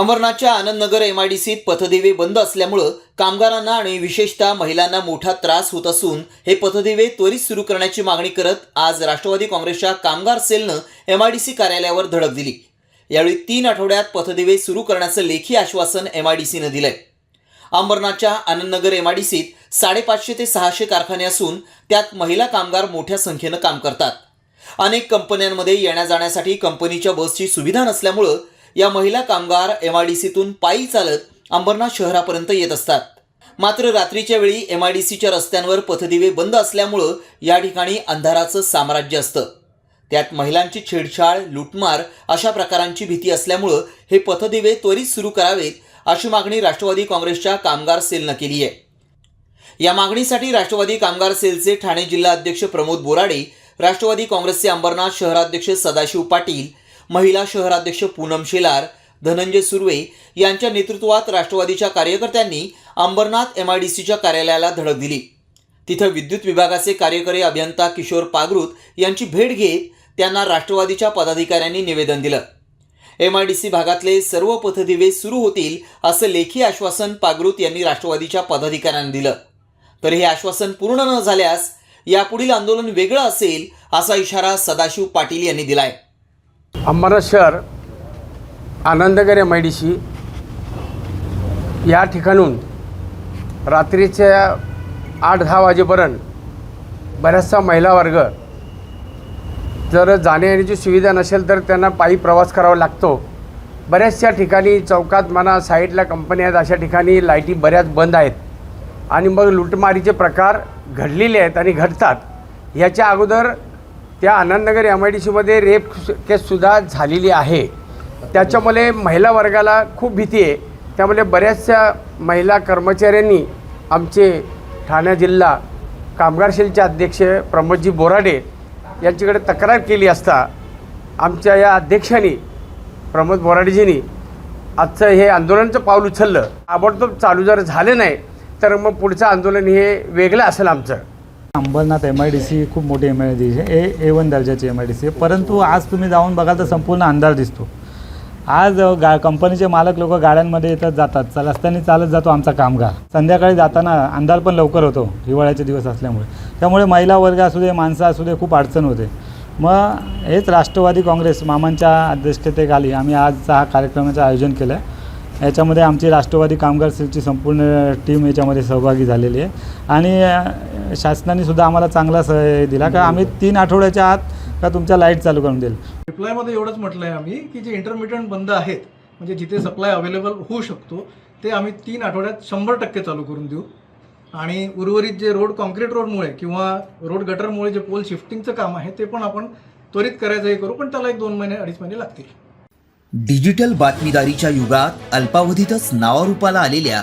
अमरनाथच्या Anandnagar M I D सीत पथदिवे बंद असल्यामुळं कामगारांना आणि विशेषतः महिलांना मोठा त्रास होत असून हे पथदिवे त्वरित सुरू करण्याची मागणी करत आज राष्ट्रवादी काँग्रेसच्या कामगार सेलनं एम आय डी सी कार्यालयावर धडक दिली. यावेळी तीन आठवड्यात पथदिवे सुरू करण्याचं लेखी आश्वासन एम आय डी सीनं दिलंय. अंबरनाथच्या आनंदनगर एम आय डी सीत साडेपाचशे ते सहाशे कारखाने असून त्यात महिला कामगार मोठ्या संख्येनं काम करतात. अनेक कंपन्यांमध्ये येण्या जाण्यासाठी कंपनीच्या बसची सुविधा नसल्यामुळं या महिला कामगार एम आय डी सीतून पायी चालत अंबरनाथ शहरापर्यंत येत असतात. मात्र रात्रीच्या वेळी एम आय डी सीच्या रस्त्यांवर पथदिवे बंद असल्यामुळं या ठिकाणी अंधाराचं साम्राज्य असतं. त्यात महिलांची छेडछाड लुटमार अशा प्रकारांची भीती असल्यामुळं हे पथदिवे त्वरित सुरू करावेत अशी मागणी राष्ट्रवादी काँग्रेसच्या कामगार सेलनं केली आहे या मागणीसाठी राष्ट्रवादी कामगार सेलचे ठाणे जिल्हा अध्यक्ष प्रमोद बोराडे राष्ट्रवादी काँग्रेसचे अंबरनाथ शहराध्यक्ष सदाशिव पाटील महिला शहराध्यक्ष पूनम शेलार धनंजय सुर्वे यांच्या नेतृत्वात राष्ट्रवादीच्या कार्यकर्त्यांनी अंबरनाथ एम आय डी सीच्या कार्यालयाला धडक दिली. तिथं विद्युत विभागाचे कार्यकारी अभियंता किशोर पागृत यांची भेट घेत त्यांना राष्ट्रवादीच्या पदाधिकाऱ्यांनी निवेदन दिलं. एम आय डी सी भागातले सर्व पथदिवे सुरू होतील असं लेखी आश्वासन पागृत यांनी राष्ट्रवादीच्या पदाधिकाऱ्यांना दिलं. तर हे आश्वासन पूर्ण न झाल्यास यापुढील आंदोलन वेगळं असेल असा इशारा सदाशिव पाटील यांनी दिलाय. अंबरनाथ शहर आनंदगरे एम आय डी सी या ठिकाणून रात्रीच्या आठ दहा वाजेपर्यंत बऱ्याचसा महिला वर्ग जर जाण्यायेण्याची सुविधा नसेल तर त्यांना पायी प्रवास करावा लागतो. बऱ्याचशा ठिकाणी चौकात म्हणा साईडला कंपन्या आहेत अशा ठिकाणी लाईटी बऱ्याच बंद आहेत. आणि मग लुटमारीचे प्रकार घडलेले आहेत आणि घडतात. याच्या अगोदर त्या आनंदनगर एम आय डी सीमध्ये रेप केससुद्धा झालेली आहे. त्याच्यामुळे महिला वर्गाला खूप भीती आहे. त्यामुळे बऱ्याचशा महिला कर्मचाऱ्यांनी आमचे ठाणे जिल्हा कामगार सेलचे अध्यक्ष प्रमोदजी बोराडे यांच्याकडे तक्रार केली असता आमच्या या अध्यक्षांनी प्रमोद बोराडेजींनी आजचं हे आंदोलनाचं पाऊल उचललं. ताबडतोब चालू जर झालं नाही तर मग पुढचं आंदोलन हे वेगळं असेल आमचं. Ambernath M I D C खूप मोठी एम आय डी सी आहे. ए ए वन दर्जाची एम आय डी सी आहे. परंतु आज तुम्ही जाऊन बघाल तर संपूर्ण अंधार दिसतो. आज गा कंपनीचे मालक लोक गाड्यांमध्ये येतात जातात. रस्त्याने चालत जातो आमचा कामगार. संध्याकाळी जाताना अंधार पण लवकर होतो हिवाळ्याचे दिवस असल्यामुळे. त्यामुळे महिला वर्ग असू दे माणसं असू दे खूप अडचण होते. मग हेच राष्ट्रवादी काँग्रेस मामांच्या अध्यक्षतेखाली आम्ही आजचा हा कार्यक्रमाचं आयोजन केलं आहे याच्यामध्ये आमची राष्ट्रवादी कामगार सेलची संपूर्ण टीम याच्यामध्ये सहभागी झालेली आहे. आणि शासनाने सुद्धा आम्हाला चांगला सहयोग दिला. का आम्ही तीन आठवड्याच्या आत का तुमच्या लाइट चालू करून देईल? रिप्लायमध्ये एवढंच म्हटलं आहे आम्ही की जे इंटरमिडियंट बंद आहेत म्हणजे जिथे सप्लाय अवेलेबल होऊ शकतो ते आम्ही तीन आठवड्यात शंभर टक्के चालू करून देऊ. आणि उर्वरित जे रोड कॉन्क्रीट रोडमुळे किंवा रोड गटरमुळे जे पोल शिफ्टिंगचं काम आहे ते पण आपण त्वरित करायचं हे करू पण त्याला एक दोन महिने अडीच महिने लागतील. डिजिटल बातमीदारीच्या युगात अल्पावधीतच नावारूपाला आलेल्या